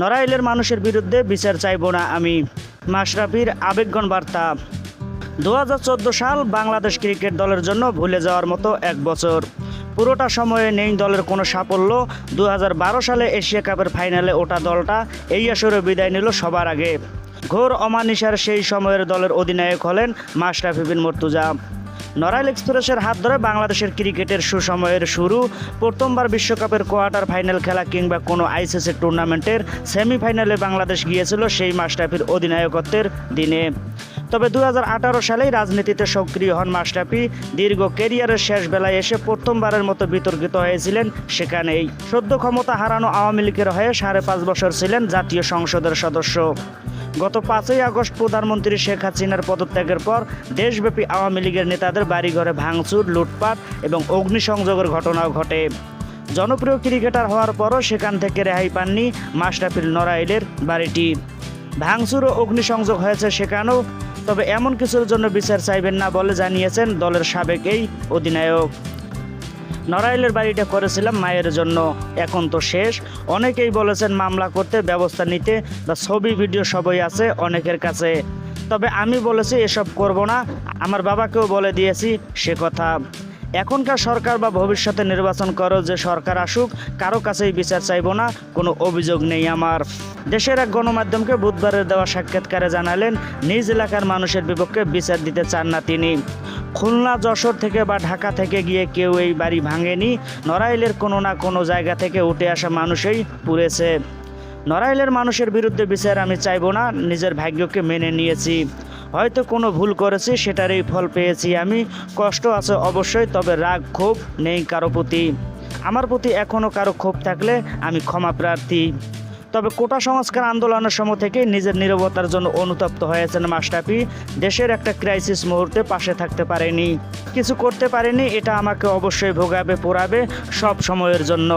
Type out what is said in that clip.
নড়াইলের মানুষের বিরুদ্ধে বিচার চাইব না আমি। মাশরাফির আবেগগণ বার্তা। দু হাজার চোদ্দ সাল বাংলাদেশ ক্রিকেট দলের জন্য ভুলে যাওয়ার মতো এক বছর। পুরোটা সময়ে নেই দলের কোনো সাফল্য। দু হাজার বারো সালে এশিয়া কাপের ফাইনালে ওঠা দলটা এই আসরে বিদায় নিল সবার আগে। ঘোর অমানিসার সেই সময়ের দলের অধিনায়ক হলেন মাশরাফি বিন মর্তুজা। নড়াইল এক্সপ্রেসের হাত ধরে বাংলাদেশের ক্রিকেটের সুসময়ের শুরু, প্রথমবার বিশ্বকাপের কোয়ার্টার ফাইনাল খেলা কিংবা কোনো আইসিসি টুর্নামেন্টের সেমিফাইনালে বাংলাদেশ গিয়েছিল সেই মাস্টাফির অধিনায়কত্বের দিনে। তবে দু হাজার আঠারো সালেই রাজনীতিতে সক্রিয় হন মাশরাফি। দীর্ঘ কেরিয়ারের শেষ বেলায় এসে প্রথমবারের মতো বিতর্কিত হয়েছিলেন সেখানেই। সদ্য ক্ষমতা হারানো আওয়ামী লীগের হয়ে সাড়ে পাঁচ বছর ছিলেন জাতীয় সংসদের সদস্য। গত পাঁচই আগস্ট প্রধানমন্ত্রী শেখ হাসিনার পদত্যাগের পর দেশব্যাপী আওয়ামী লীগের নেতাদের বাড়িঘরে ভাঙচুর, লুটপাট এবং অগ্নিসংযোগের ঘটনাও ঘটে। জনপ্রিয় ক্রিকেটার হওয়ার পরও সেখান থেকে রেহাই পাননি মাশরাফির নড়াইলের বাড়িটি। ভাঙচুর ও অগ্নিসংযোগ হয়েছে সেখানেও, তবে এমন কিছুর জন্য বিচার চাইবেন না বলে জানিয়েছেন দলের সাবেক এই অধিনায়ক। নড়াইলের বাড়িটা করেছিলাম মায়ের জন্য, এখন তো শেষ। অনেকেই বলেছেন মামলা করতে ব্যবস্থা নিতে, বা ছবি, ভিডিও সবই আছে অনেকের কাছে। তবে আমি বলেছি, এসব করব না। আমার বাবাকেও বলে দিয়েছি সে কথা। এখনকার সরকার বা ভবিষ্যতে নির্বাচন করো, যে সরকার আসুক, কারও কাছেই বিচার চাইব না, কোনো অভিযোগ নেই আমার। দেশের এক গণমাধ্যমকে বুধবারের দেওয়া সাক্ষাৎকারে জানালেন, নিজ এলাকার মানুষের বিপক্ষে বিচার দিতে চান না তিনি। খুলনা, যশোর থেকে বা ঢাকা থেকে গিয়ে কেউ এই বাড়ি ভাঙেনি, নড়াইলের কোনো না কোনো জায়গা থেকে উঠে আসা মানুষই পুড়েছে। নড়াইলের মানুষের বিরুদ্ধে বিচার আমি চাইব না, নিজের ভাগ্যকে মেনে নিয়েছি। হয়তো কোনো ভুল করেছি, সেটারই ফল পেয়েছি আমি। কষ্ট আছে অবশ্যই, তবে রাগ ক্ষোভ নেই কারও প্রতি। আমার প্রতি এখনও কারও ক্ষোভ থাকলে আমি ক্ষমা প্রার্থী। তবে কোটা সংস্কার আন্দোলনের সময় থেকে নিজের নিরবতার জন্য অনুতপ্ত হয়েছেন মাস্টাফি দেশের একটা ক্রাইসিস মুহূর্তে পাশে থাকতে পারেনি। কিছু করতে পারেনি, এটা আমাকে অবশ্যই ভোগাবে, পোড়াবে সব সময়ের জন্য।